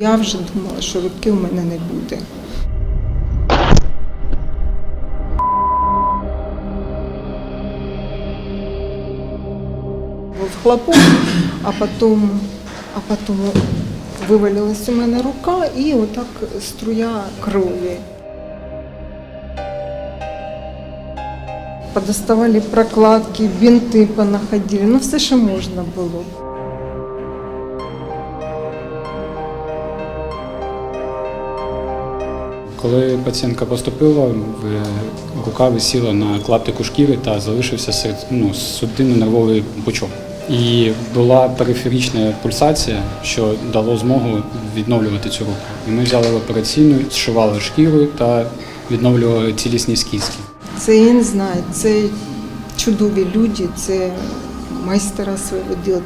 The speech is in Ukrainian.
Я вже думала, що руки у мене не буде. Був хлопок, а потім, а потім вивалилась у мене рука і отак струя крові. Подоставали прокладки, бинти понаходили, ну все, що можна було. Коли пацієнтка поступила, в- рука висіла на клаптику шкіри та залишився ну, судинно-нервовий пучок. І була периферична пульсація, що дало змогу відновлювати цю руку. І ми взяли в операційну, зшивали шкіру та відновлювали цілісні скіски. Це я не знаю, це чудові люди, це майстера свого діла.